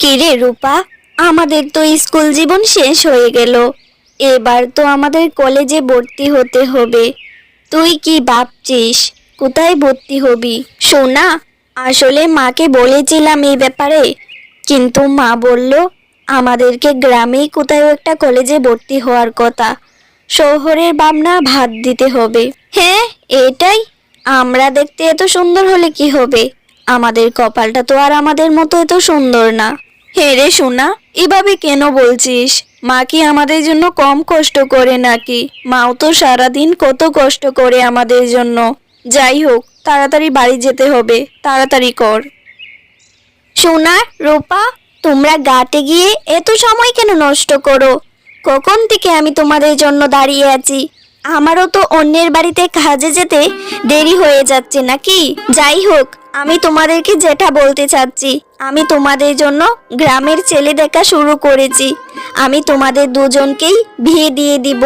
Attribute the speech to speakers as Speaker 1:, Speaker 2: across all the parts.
Speaker 1: কিরে রূপা, আমাদের তো স্কুল জীবন শেষ হয়ে গেল। এবার তো আমাদের কলেজে ভর্তি হতে হবে। তুই কি ভাবছিস? কোথায় ভর্তি হবি? সোনা, আসলে মাকে বলেছিলাম এই ব্যাপারে, কিন্তু মা বলল, আমাদেরকে গ্রামেই কোথাও একটা কলেজে ভর্তি হওয়ার কথা। শহরের বামনা ভাত দিতে হবে। হ্যাঁ এটাই। আমরা দেখতে এত সুন্দর হলে কি হবে? আমাদের কপালটা তো আর আমাদের মতো এত সুন্দর না। হে রে সোনা, এভাবে কেন বলছিস? মা কি আমাদের জন্য কম কষ্ট করে নাকি? মাও তো সারাদিন কত কষ্ট করে আমাদের জন্য। যাই হোক, তাড়াতাড়ি বাড়ি যেতে হবে, তাড়াতাড়ি কর। সোনা, রূপা, তোমরা গাটে গিয়ে এত সময় কেন নষ্ট করো? কখন থেকে আমি তোমাদের জন্য দাঁড়িয়ে আছি? আমারও তো অন্যের বাড়িতে কাজে যেতে দেরি হয়ে যাচ্ছে নাকি? যাই হোক, আমি তোমাদেরকে যেটা বলতে চাচ্ছি, আমি তোমাদের জন্য গ্রামের ছেলে দেখা শুরু করেছি। আমি তোমাদের দুজনকেই বিয়ে দিয়ে দিব।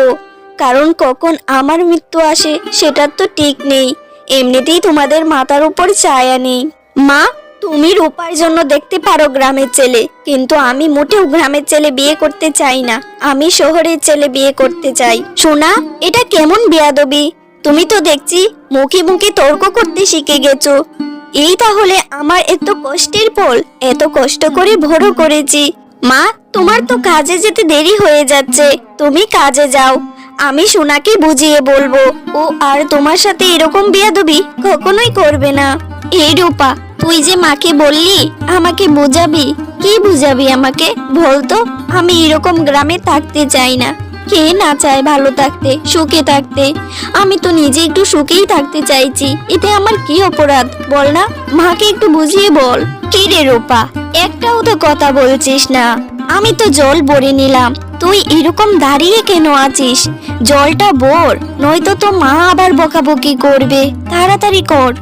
Speaker 1: কারণ কখন আমার মৃত্যু আসে, সেটার তো ঠিক নেই। এমনিতেই তোমাদের মাথার উপর ছায়া নেই। মা তুমি রূপার জন্য দেখতে পারো গ্রামের ছেলে, কিন্তু আমি মোটেও গ্রামের ছেলে বিয়ে করতে চাই না। আমি শহরের ছেলে বিয়ে করতে চাই। সোনা, এটা কেমন বিয়াদবি? তুমি তো দেখছি মুখে মুখে তর্ক করতে শিখে গেছো। এই তাহলে আমার এত কষ্টের ফল, এত কষ্ট করে ভরো করেছি। মা, তোমার তো কাজে যেতে দেরি হয়ে যাচ্ছে। তুমি কাজে যাও। আমি সোনাকে বুঝিয়ে বলব, ও আর তোমার সাথে এরকম বিয়াদবি কখনোই করবে না। এই রূপা তুই যে মাকে বললি, আমাকে বুঝাবি? কি বুঝাবি আমাকে? বলতো, আমি এরকম গ্রামে থাকতে চাই না। কে না চায় ভালো থাকতে, সুখে থাকতে? আমি তো নিজে একটু সুখেই থাকতে চাইছি। এতে আমার কি অপরাধ? বল না, মাকে একটু বুঝিয়ে বল। কি রে রূপা, একটাও তো কথা বলছিস না। আমি তো জল ভরে নিলাম। তুই এরকম দাঁড়িয়ে কেন আছিস? জলটা বর নয়তো তো মা আবার বকাবকি করবে। তাড়াতাড়ি কর।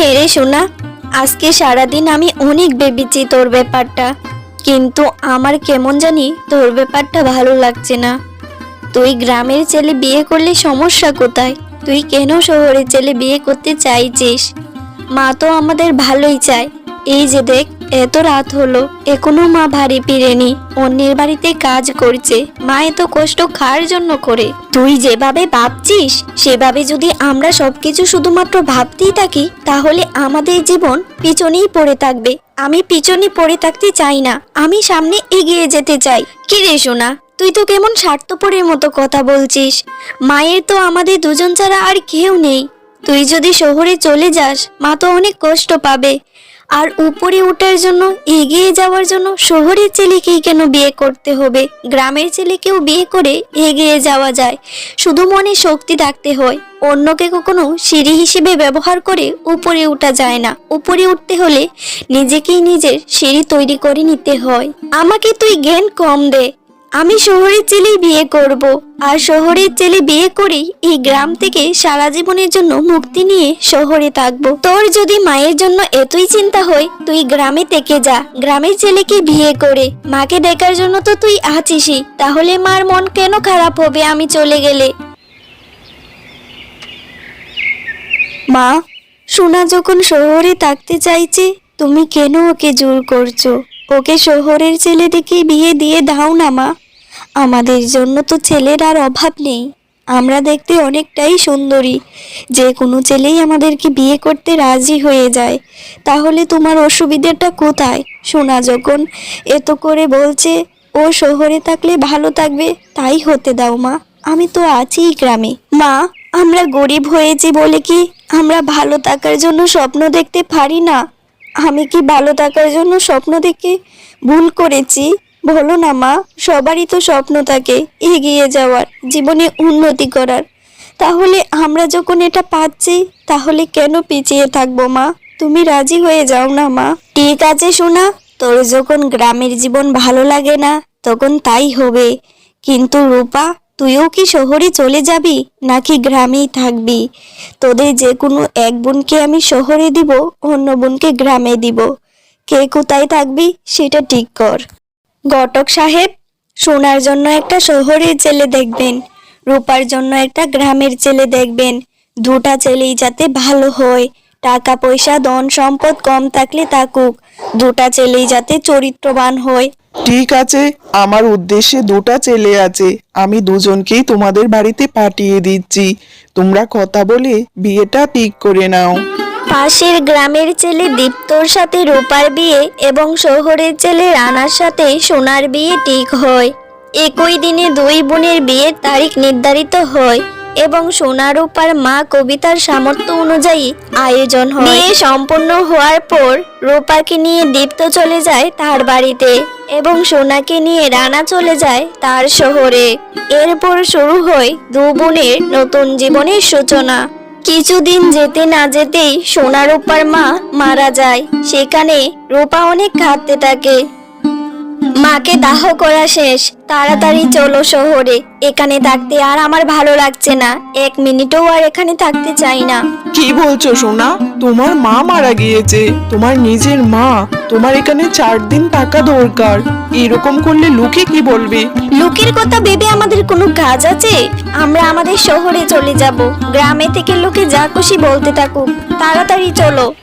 Speaker 1: হেরে শোনা আজকে সারাদিন আমি অনেক ভেবেছি তোর ব্যাপারটা, কিন্তু আমার কেমন জানি তোর ব্যাপারটা ভালো লাগছে না। তুই গ্রামের ছেলে বিয়ে করলে সমস্যা কোথায়? তুই কেন শহরের ছেলে বিয়ে করতে চাইছিস? মা তো আমাদের ভালোই চায়। এই যে দেখ এত রাত হলো, এখনও মা ভারী ফিরেনি অন্যের বাড়িতে কাজ করছে, মা এত কষ্ট খাওয়ার জন্য করে? তুই যেভাবে ভাবছিস, সেভাবে যদি আমরা সবকিছু শুধুমাত্র ভাবতেই থাকি, তাহলে আমাদের জীবন পিছনেই পড়ে থাকবে। আমি পিছনে পড়ে থাকতে চাই না, আমি সামনে এগিয়ে যেতে চাই। কি রে সোনা, তুই তো কেমন স্বার্থপরের মতো কথা বলছিস। মায়ের তো আমাদের দুজন ছাড়া আর কেউ নেই। তুই যদি শহরে চলে যাস, মা তো অনেক কষ্ট পাবে। আর উপরে ওঠার জন্য, এগিয়ে যাওয়ার জন্য শহরের ছেলেকেই কেন বিয়ে করতে হবে? গ্রামের ছেলেকেও বিয়ে করে এগিয়ে যাওয়া যায়। শুধু মনে শক্তি থাকতে হয়। অন্যকে কখনো সিঁড়ি হিসেবে ব্যবহার করে উপরে উঠা যায় না। উপরে উঠতে হলে নিজেকেই নিজের সিঁড়ি তৈরি করে নিতে হয়। আমাকে তুই জ্ঞান কম দে। আমি শহরের ছেলেই বিয়ে করব। আর শহরের ছেলে বিয়ে করেই এই গ্রাম থেকে সারা জীবনের জন্য মুক্তি নিয়ে শহরে থাকব। তোর যদি মায়ের জন্য এতই চিন্তা হয়, তুই গ্রামে থেকে যা। গ্রামের ছেলেকে বিয়ে করে, মাকে দেখার জন্য তো তুই আছিসই। তাহলে মার মন কেন খারাপ হবে আমি চলে গেলে? মা, সোনা যখন শহরে থাকতে চাইছে, তুমি কেন ওকে জোর করছ? ওকে শহরের ছেলেদিকে বিয়ে দিয়ে দাও না, মা। আমাদের জন্য তো ছেলের আর অভাব নেই। আমরা দেখতে অনেকটাই সুন্দরী। যে কোনো ছেলেই আমাদেরকে বিয়ে করতে রাজি হয়ে যায়। তাহলে তোমার অসুবিধাটা কোথায়? শোনা যখন এত করে বলছে, ও শহরে থাকলে ভালো থাকবে, তাই হতে দাও, মা। আমি তো আছি গ্রামে। মা, আমরা গরিব হয়েছি বলে কি আমরা ভালো থাকার জন্য স্বপ্ন দেখতে পারি না? আমি কি ভালো থাকার জন্য স্বপ্ন দেখে ভুল করেছি? বলো না মা, সবারই তো স্বপ্ন থাকে এগিয়ে যাওয়ার, জীবনে উন্নতি করার। তাহলে আমরা যখন এটা পাচ্ছি, তাহলে কেন পিছিয়ে থাকব মা? তুমি রাজি হয়ে যাও না মা। ঠিক আছে শোনা তোর যখন গ্রামের জীবন ভালো লাগে না, তখন তাই হবে। কিন্তু রূপা তুইও কি শহরে চলে যাবি, নাকি গ্রামেই থাকবি? তোদের যে কোনো এক বোনকে আমি শহরে দিব, অন্য বোনকে গ্রামে দিব। কে কোথায় থাকবি, সেটা ঠিক কর। ঘটক সাহেব, সোনার জন্য একটা শহরের ছেলে দেখবেন, রূপার জন্য একটা গ্রামের ছেলে দেখবেন। দুটা ছেলেই যাতে ভালো হয়, টাকা পয়সা, ধন সম্পদ কম থাকলে থাকুক। দুটা ছেলেই যাতে চরিত্রবান হয়
Speaker 2: ঠিক আছে, আমার উদ্দেশ্যে দুটা ছেলে আছে, আমি দুজনকেই তোমাদের বাড়িতে পাঠিয়ে দিচ্ছি। তোমরা কথা বলে বিয়েটা ঠিক করে নাও।
Speaker 1: পাশের গ্রামের ছেলে দীপ্তর সাথে রূপার বিয়ে এবং শহরের ছেলে রানার সাথে সোনার বিয়ে ঠিক হয়। একই দিনে দুই বোনের বিয়ের তারিখ নির্ধারিত হয়। এবং সোনা রূপার মা কবিতার সামর্থ্য অনুযায়ী আয়োজন হয়। বিয়ে সম্পন্ন হওয়ার পর রূপাকে নিয়ে দীপ্ত চলে যায় তার বাড়িতে এবং সোনাকে নিয়ে রানা চলে যায় তার শহরে। এরপর শুরু হয় দু বোনের নতুন জীবনের সূচনা। কিছুদিন যেতে না যেতেই সোনা রূপার মা মারা যায়। সেখানে রূপা অনেক কাঁদতে থাকে। মাকে দাহ করা শেষ। তাড়াতাড়ি চলো শহরে। এখানে থাকতে আর আমার ভালো লাগছে না। এক মিনিটও আর এখানে থাকতে চাই না।
Speaker 2: কি বলছো সোনা? তোমার মা মারা গিয়েছে। তোমার নিজের মা। তোমার এখানে চার দিন টাকা দরকার। এরকম করলে লোকে কি বলবে?
Speaker 1: লোকের কথা ভেবে আমাদের কোনো কাজ আছে? আমরা আমাদের শহরে চলে যাব। গ্রামে থেকে লোকে যা খুশি বলতে থাকুক। তাড়াতাড়ি চলো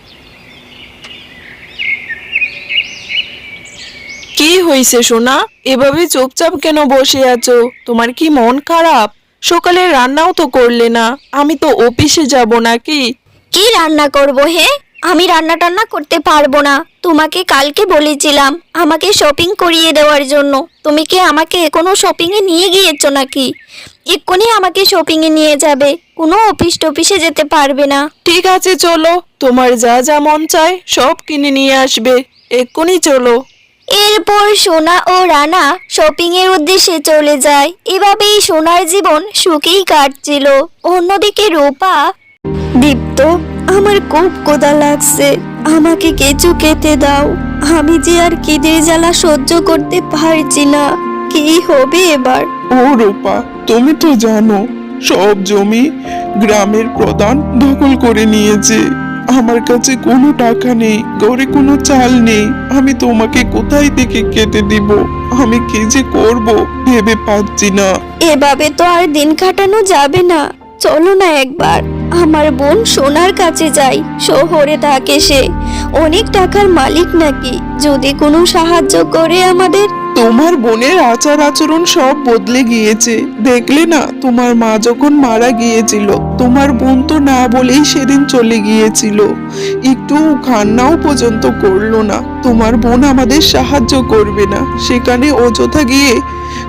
Speaker 2: কি হয়েছে সোনা। এভাবে চুপচাপ কেন বসে আছো? তোমার কি মন খারাপ? সকালে রান্নাও তো করলে না। আমি তো অফিসে যাব নাকি?
Speaker 1: কি রান্না করব হে? আমি রান্না টান্না করতে পারব না। তোমাকে কালকে বলেছিলাম আমাকে শপিং করিয়ে দেওয়ার জন্য। তুমি কি আমাকে কোনো শপিং এ নিয়ে গিয়েছো নাকি? এক্ষুনি আমাকে শপিং এ নিয়ে যাবে। কোনো অফিস টফিসে যেতে পারবে না।
Speaker 2: ঠিক আছে চলো। তোমার যা যা মন চায় সব কিনে নিয়ে আসবে। এক্ষুনি চলো।
Speaker 1: এরপর সোনা ও রানা শপিং এর উদ্দেশ্যে চলে যায়। এভাবেই সোনার জীবন সুখেই কাটছিল। অন্যদিকে রূপা, দীপ্ত, আমার খুব কোদা লাগছে। আমাকে কিছু খেতে দাও। আমি যে আর খিদের জ্বালা সহ্য করতে পারছি না। কি হবে এবার?
Speaker 2: ও রূপা, তুমি তো জানো, সব জমি গ্রামের প্রধান দখল করে নিয়েছে। আমার কাছে কোনো টাকা নেই ঘরে কোনো চাল নেই। আমি তোমাকে কোথায় থেকে কেটে দিব? আমি কি যে করব ভেবে পাচ্ছি না।
Speaker 1: এভাবে তো আর দিন কাটানো যাবে না। চলো না একবার। আমার বোন সোনার কাছে যাই শহরে থাকে সে। অনেক টাকার মালিক নাকি। যদি কোনো সাহায্য করে আমাদের
Speaker 2: তোমার বোনের আচার আচরণ সব বদলে গিয়েছে। দেখলে না, তোমার মা যখন মারা গিয়েছিল, তোমার বোন তো না বলেই সেদিন চলে গিয়েছিল। একটু কান্নাও পর্যন্ত করল না। তোমার বোন আমাদের সাহায্য করবে না। সেখানে অযথা গিয়ে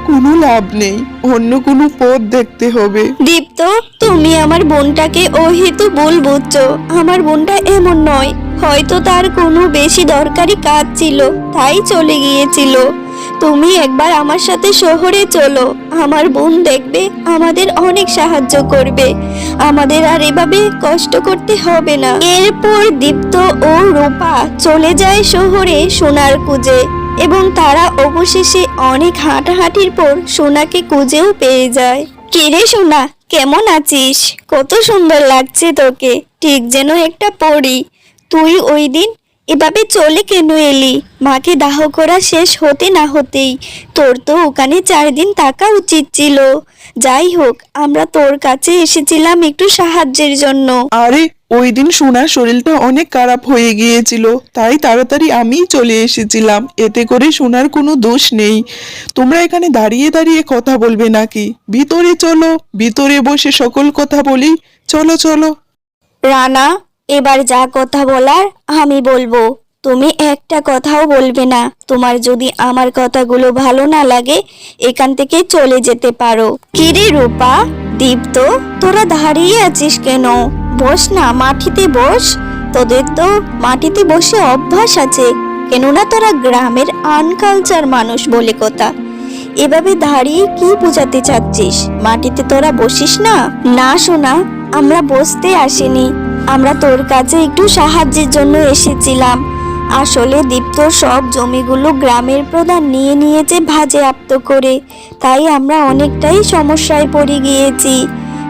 Speaker 2: কোনো লাভ নেই। অন্য কোনো পথ দেখতে হবে।
Speaker 1: দীপ্ত, তুমি আমার বোনটাকে অহেতু ভুল বুঝছ। আমার বোনটা এমন নয়। হয়তো তার কোনো বেশি দরকারি কাজ ছিল, তাই চলে গিয়েছিল। তুমি একবার আমার সাথে শহরে চলো। আমার বোন দেখবে, আমাদের অনেক সাহায্য করবে। আমাদের আর এভাবে কষ্ট করতে হবে না। এরপর দীপ্ত ও রূপা চলে যায় শহরে সোনার খুঁজে এবং তারা অবশেষে অনেক হাঁটাহাঁটির পর সোনাকে খুঁজেও পেয়ে যায়। কিরে সোনা, কেমন আছিস? কত সুন্দর লাগছে তোকে। ঠিক যেন একটা পড়ি তুই ওই দিন এভাবে চলে কেন এলি? মাকে দাহ করা শেষ হতে না হতেই তোর তো ওখানে চার দিন থাকা উচিত ছিল। যাই হোক আমরা তোর কাছে এসেছিলাম একটু সাহায্যের জন্য।
Speaker 2: আরে ওই দিন সোনার শরীরটা অনেক খারাপ হয়ে গিয়েছিল তাই তাড়াতাড়ি আমিই চলে এসেছিলাম। এতে করে সোনার কোনো দোষ নেই। তোমরা এখানে দাঁড়িয়ে দাঁড়িয়ে কথা বলবে নাকি? ভিতরে চলো ভিতরে বসে সকল কথা বলি। চলো চলো।
Speaker 1: রানা এবার যা কথা বলার আমি বলব। তুমি একটা কথাও বলবে না। তোমার যদি আমার কথাগুলো ভালো না লাগে, এখান থেকে চলে যেতে পারো। কিরে রূপা, দীপ্ত, তোরা দাঁড়িয়ে আছিস কেন? বস না, মাটিতে বস। তোদের তো মাটিতে বসে অভ্যাস আছে। কেননা তোরা গ্রামের আনকালচার মানুষ বলে কথা। এভাবে দাঁড়িয়ে কি বোঝাতে চাচ্ছিস? মাটিতে তোরা বসিস না? না শোনা আমরা বসতে আসিনি। আমরা তোর কাছে একটু সাহায্যের জন্য এসেছিলাম। আসলে দীপ্ত সব জমিগুলো গ্রামের প্রধান নিয়ে নিয়েছে ভাজে আপ্ত করে। তাই আমরা অনেকটাই সমস্যায় পড়ে গিয়েছি।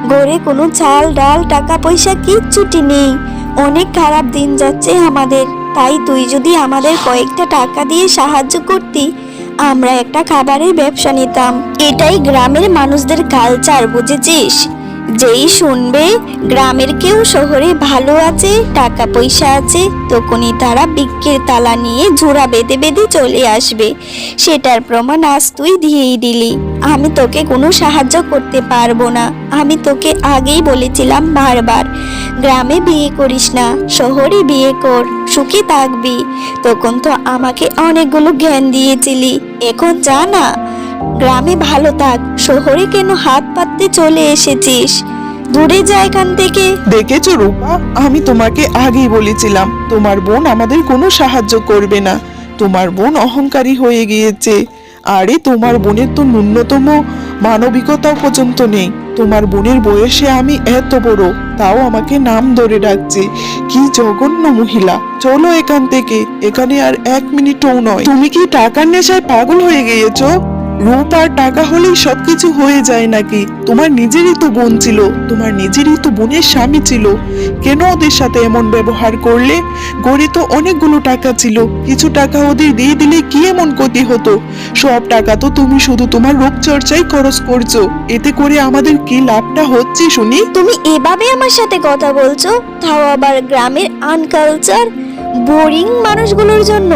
Speaker 1: ঘরে কোনো চাল, ডাল, টাকা পয়সা কিচ্ছুটি নেই। অনেক খারাপ দিন যাচ্ছে আমাদের। তাই তুই যদি আমাদের কয়েকটা টাকা দিয়ে সাহায্য করতি, আমরা একটা খাবারের ব্যবসা নিতাম। এটাই গ্রামের মানুষদের কালচার বুঝেছিস? যেই শুনবে, গ্রামের কেউ শহরে ভালো আছে টাকা পয়সা আছে, তখনই তারা বিক্রির তালা নিয়ে জোড়া বেঁধে বেঁধে চলে আসবে। সেটার প্রমাণ আজ তুই দিয়েই দিলি। আমি তোকে কোনো সাহায্য করতে পারব না। আমি তোকে আগেই বলেছিলাম বারবার, গ্রামে বিয়ে করিস না, শহরে বিয়ে কর, সুখে থাকবি। তখন তো আমাকে অনেকগুলো জ্ঞান দিয়েছিলি। এখন যা না গ্রামে ভালো থাক, শহরে কেন হাত পাততে চলে এসেছিস? দূরে যা এখান থেকে।
Speaker 2: দেখেছ রূপা? আমি তোমাকে আগেই বলেছিলাম, তোমার বোন আমাদের কোনো সাহায্য করবে না। তোমার বোন অহংকারী হয়ে গিয়েছে। আরে, তোমার বোনের তো ন্যূনতম মানবিকতাও পর্যন্ত নেই। তোমার বোনের বয়সে আমি এত বড়, তাও আমাকে নাম ধরে ডাকছে। কি জঘন্য মহিলা। চলো এখান থেকে, এখানে আর এক মিনিটও নয়। তুমি কি টাকার নেশায় পাগল হয়ে গিয়েছো? রূপ আর টাকা হলেই সবকিছু হয়ে যায় নাকি? তোমার নিজেরই তো বোন ছিল, তোমার নিজেরই তো বোনের স্বামী ছিল। কেন ওদের সাথে এমন ব্যবহার করলে? গড়ে তো অনেকগুলো টাকা ছিল, কিছু টাকা ওদের দিয়ে দিলে কি এমন ক্ষতি হতো? সব টাকা তো তুমি শুধু তোমার রূপচর্চায় খরচ করছ, এতে করে আমাদের কি লাভটা হচ্ছে শুনি?
Speaker 1: তুমি এভাবে আমার সাথে কথা বলছো? তাও আবার গ্রামের আনকালচার বোরিং মানুষগুলোর জন্য।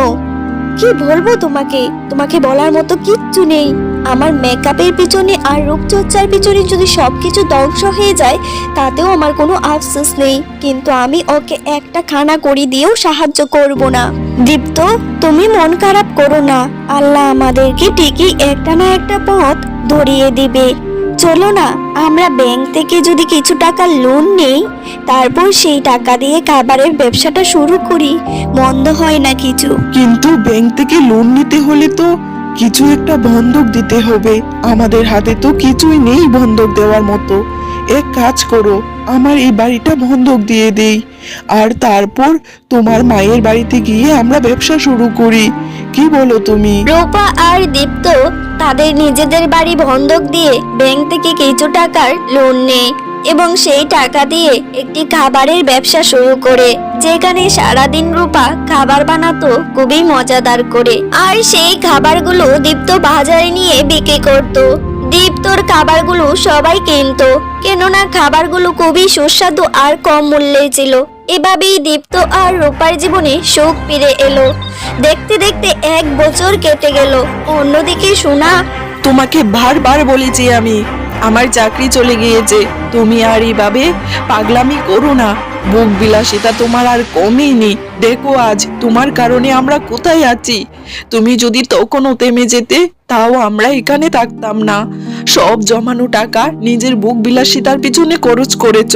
Speaker 1: কি বলব তোমাকে? তোমাকে বলার মতো কিচ্ছু নেই। আমার মেকআপের পিছনে আর রূপচর্চার পিছনে যদি সবকিছু ধ্বংস হয়ে যায়, তাতেও আমার কোনো আফসোস নেই। কিন্তু আমি ওকে একটা খানা করে দিয়েও সাহায্য করব না। দীপ্ত, তুমি মন খারাপ করো না। আল্লাহ আমাদেরকে ঠিকই একটা না একটা পথ ধরিয়ে দিবে। চলো না আমরা ব্যাংক থেকে যদি কিছু টাকা লোন নেই তারপর সেই টাকা দিয়ে খাবারের ব্যবসাটা শুরু করি। মন্দ হয় না কিছু।
Speaker 2: কিন্তু ব্যাংক থেকে লোন নিতে হলে তো কিছু একটা বন্ধক দিতে হবে। আমাদের হাতে তো কিছুই নেই বন্ধক দেওয়ার মতো। এক কাজ করো আমার এই বাড়িটা বন্ধক দিয়ে দেই। আর তারপর তোমার মায়ের বাড়িতে গিয়ে আমরা ব্যবসা শুরু করি। কি বলো তুমি?
Speaker 1: রূপা আর দীপ্ত তাদের নিজেদের বাড়ি বন্ধক দিয়ে ব্যাংক থেকে কিছু টাকার লোন নেয় এবং সেই টাকা দিয়ে একটি খাবারের ব্যবসা শুরু করে, যেখানে সারাদিন রূপা খাবার বানাতো খুবই মজাদার করে। আর সেই খাবারগুলো দীপ্ত বাজারে নিয়ে বিক্রি করত। দীপ্তর খাবারগুলো সবাই কিনতো, কেননা খাবারগুলো খুবই সুস্বাদু আর কম মূল্যে ছিল। এভাবেই দীপ্ত আর রূপার জীবনে সুখ ফিরে এলো। দেখতে দেখতে এক বছর কেটে গেল। অন্যদিকে সোনা,
Speaker 3: তোমাকে বারবার বলেছি আমি, আমার চাকরি চলে গিয়েছে। তুমি আর এইভাবে পাগলামি করো না। বুক বিলাসিতা তোমার আর কমেনি। দেখো আজ তোমার কারণে আমরা কোথায় আছি। তুমি যদি তখনও থেমে যেতে, তাও আমরা এখানে থাকতাম না। সব জমানো টাকা নিজের বুক বিলাসিতার পিছনে খরচ করেছ।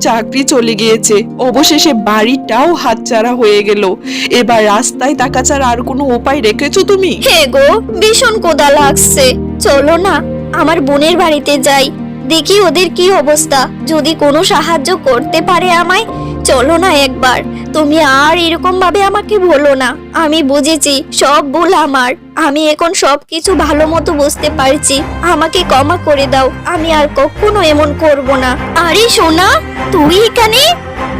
Speaker 3: চাকরি চলে গিয়েছে। অবশেষে বাড়িটাও হাতছাড়া হয়ে গেল। এবার রাস্তায় টাকা ছাড়া আর কোনো উপায় রেখেছো তুমি?
Speaker 1: হে গো, ভীষণ কোদা লাগছে। চলো না, আমার বোনের বাড়িতে যাই। দেখি ওদের কি অবস্থা। যদি কোনো সাহায্য করতে পারে আমায়, চলো না একবার। তুমি আর এরকম ভাবে আমাকে বলো না। আমি বুঝেছি, সব ভুল আমার। আমি এখন সব কিছু ভালো মতো বুঝতে পারছি। আমাকে ক্ষমা করে দাও। আমি আর কখনো এমন করব না। আরে, সোনা, তুই এখানে?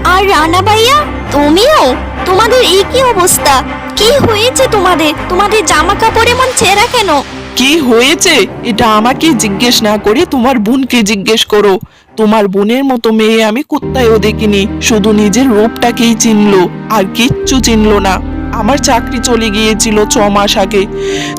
Speaker 1: আর রানা ভাইয়া, তুমিও? তোমাদের এই কি অবস্থা? কি হয়েছে তোমাদের? তোমাদের জামা কাপড় এমন ছেঁড়া কেন?
Speaker 3: কি হয়েছে? এটা আমাকে জিজ্ঞেস না করে তোমার বোনকে জিজ্ঞেস করো। তোমার বোনের মতো মেয়ে আমি কোথায়ও দেখিনি, শুধু নিজের রূপটাকেই চিনলো, আর কিচ্ছু চিনলো না। আমার চাকরি চলে গিয়েছিল ছ মাস আগে।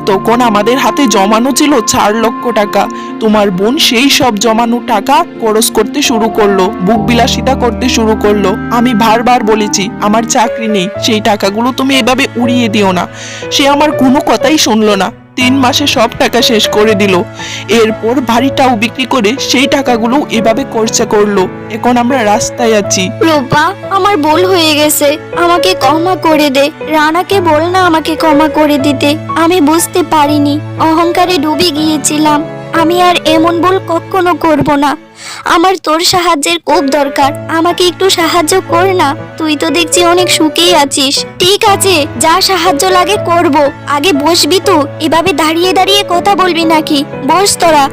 Speaker 3: তখন আমাদের হাতে জমানো ছিল চার লক্ষ টাকা। তোমার বোন সেই সব জমানো টাকা খরচ করতে শুরু করল, বুক বিলাসিতা করতে শুরু করল। আমি বারবার বলেছি, আমার চাকরি নেই, সেই টাকাগুলো তুমি এভাবে উড়িয়ে দিও না। সে আমার কোনো কথাই শুনলো না। তিন মাসে সব টাকা শেষ করে দিল। এরপর বাড়িটাও বিক্রি করে সেই টাকাগুলো এভাবে খরচা করল। এখন আমরা রাস্তায় আছি।
Speaker 1: রূপা, আমার ভুল হয়ে গেছে। আমাকে ক্ষমা করে দে। রানাকে বল না আমাকে ক্ষমা করে দিতে। আমি বুঝতে পারিনি। অহংকারে ডুবে গিয়েছিলাম। আমি আর এমন ভুল কখনো করব না। আমার তোর সাহায্যের খুব দরকার। আমাকে একটু সাহায্য কর না। তুই তো দেখছি অনেক সুখেই আছিস। ঠিক আছে, যা সাহায্য লাগে করব। আগে বসবি তো, এভাবে দাঁড়িয়ে দাঁড়িয়ে কথা বলবি নাকি? বস তোরা।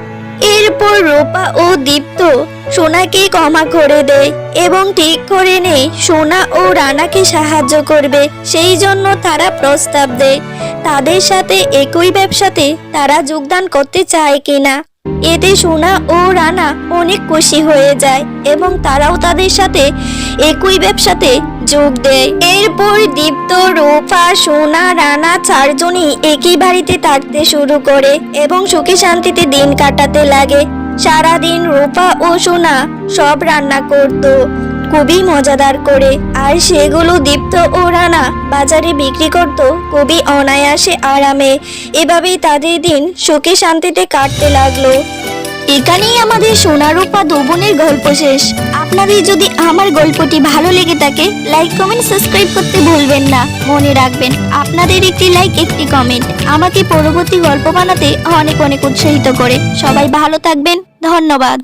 Speaker 1: এরপর রোপা ও দীপ্ত সোনাকে ক্ষমা করে দেয় এবং ঠিক করে নেয় সোনা ও রানাকে সাহায্য করবে, সেই জন্য তারা প্রস্তাব দেয় তাদের সাথে একই ব্যবসাতে তারা যোগদান করতে চায় কিনা। এতে সোনা ও রানা অনেক খুশি হয়ে যায় এবং তারাও তাদের সাথে একই ব্যবসাতে যোগ দেয়। এরপর দীপ্ত, রূপা, সোনা, রানা চারজনই একই বাড়িতে থাকতে শুরু করে এবং সুখে শান্তিতে দিন কাটাতে লাগে। সারাদিন রূপা ও সোনা সব রান্না করত। খুবই মজাদার করে। আর সেগুলো দীপ্ত ও রানা বাজারে বিক্রি করত খুবই অনায়াসে আরামে। এভাবেই তাদের দিন সুখে শান্তিতে কাটতে লাগল। এখানেই আমাদের সোনারূপা দোবনের গল্প শেষ। আপনাদের যদি আমার গল্পটি ভালো লেগে থাকে লাইক কমেন্ট সাবস্ক্রাইব করতে ভুলবেন না। মনে রাখবেন, আপনাদের একটি লাইক একটি কমেন্ট আমাকে পরবর্তী গল্প বানাতে অনেক অনেক উৎসাহিত করে। সবাই ভালো থাকবেন। ধন্যবাদ।